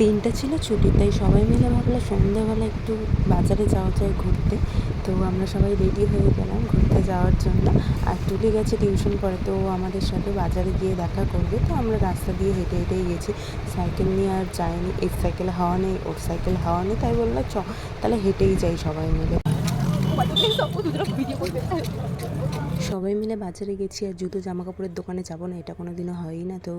দিনটা ছিল ছুটি তাই সবাই মিলে ভাবলাম সন্ধ্যাবেলা একটু বাজারে যাওয়া যায় ঘুরতে। তো আমরা সবাই রেডি হয়ে গেলাম ঘুরতে যাওয়ার জন্য। আর তুলি গেছে টিউশন পড়ে তো ও আমাদের সাথে বাজারে গিয়ে দেখা করবে। তো আমরা রাস্তা দিয়ে হেঁটে হেঁটেই গেছি। সাইকেল নিয়ে আর যাইনি, এর সাইকেল হাওয়া নেই, ওর সাইকেল হাওয়া নেই, তাই বললাম চ, তাহলে হেঁটেই যাই সবাই মিলে। সবাই মিলে বাজারে গেছি আর জুতো জামা কাপড়ের দোকানে যাব না, এটা কোনো দিনও হয়ই না। তো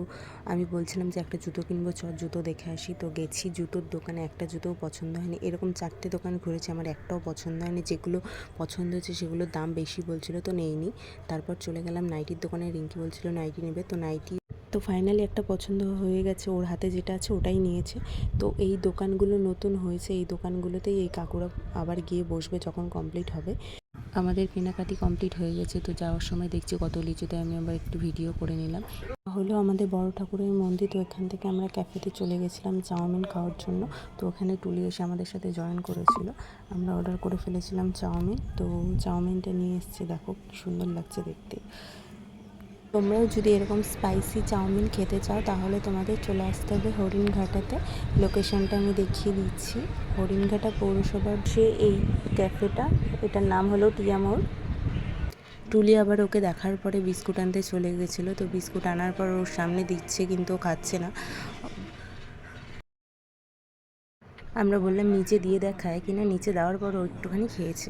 আমি বলছিলাম যে একটা জুতো কিনবো চ জুতো দেখে আসি। তো গেছি জুতোর দোকানে, একটা জুতোও পছন্দ হয়নি। এরকম চারটে দোকান ঘুরেছি, আমার একটাও পছন্দ হয়নি। যেগুলো পছন্দ হয়েছে সেগুলোর দাম বেশি বলছিল, তো নেইনি। তারপর চলে গেলাম নাইটির দোকানে, রিঙ্কি বলছিল, নাইটি নেবে। তো নাইটি তো ফাইনালি একটা পছন্দ হয়ে গেছে, ওর হাতে যেটা আছে ওটাই নিয়েছে। তো এই দোকানগুলো নতুন হয়েছে, এই দোকানগুলোতেই এই কাকুরা আবার গিয়ে বসবে যখন কমপ্লিট হবে। আমাদের কেনাকাটি কমপ্লিট হয়ে গেছে, তো যাওয়ার সময় দেখছি কত লিচুতে আমি আবার একটু ভিডিও করে নিলাম। হলো আমাদের বড় ঠাকুরের মন্দির, তো এখান থেকে আমরা ক্যাফেতে চলে গেছিলাম চাউমিন খাওয়ার জন্য। তো ওখানে টুলি এসে আমাদের সাথে জয়েন করেছিল। আমরা অর্ডার করে ফেলেছিলাম চাউমিন। তো চাউমিনটা নিয়ে এসছে, দেখো সুন্দর লাগছে দেখতে। তোমরাও যদি এরকম স্পাইসি চাউমিন খেতে চাও, তাহলে তোমাদের চলে আসতে হবে হরিণঘাটাতে। লোকেশনটা আমি দেখিয়ে দিচ্ছি। হরিণঘাটা পৌরসভার যে এই ক্যাফেটা এটার নাম হলো টিয়ামোর টুলি আবার ওকে দেখার পরে বিস্কুট আনতে চলে গেছিল, তো বিস্কুট আনার পর ওর সামনে দিচ্ছে কিন্তু ও খাচ্ছে না। আমরা বললাম, নিচে দিয়ে দেখায়। কিনা নিচে দেওয়ার পর ও একটুখানি খেয়েছে।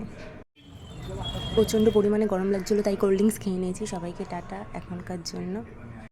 প্রচণ্ড পরিমাণে গরম লাগছিল তাই কোল্ড ড্রিঙ্কস খেয়ে নিয়েছি। সবাইকে টাটা এখনকার জন্য।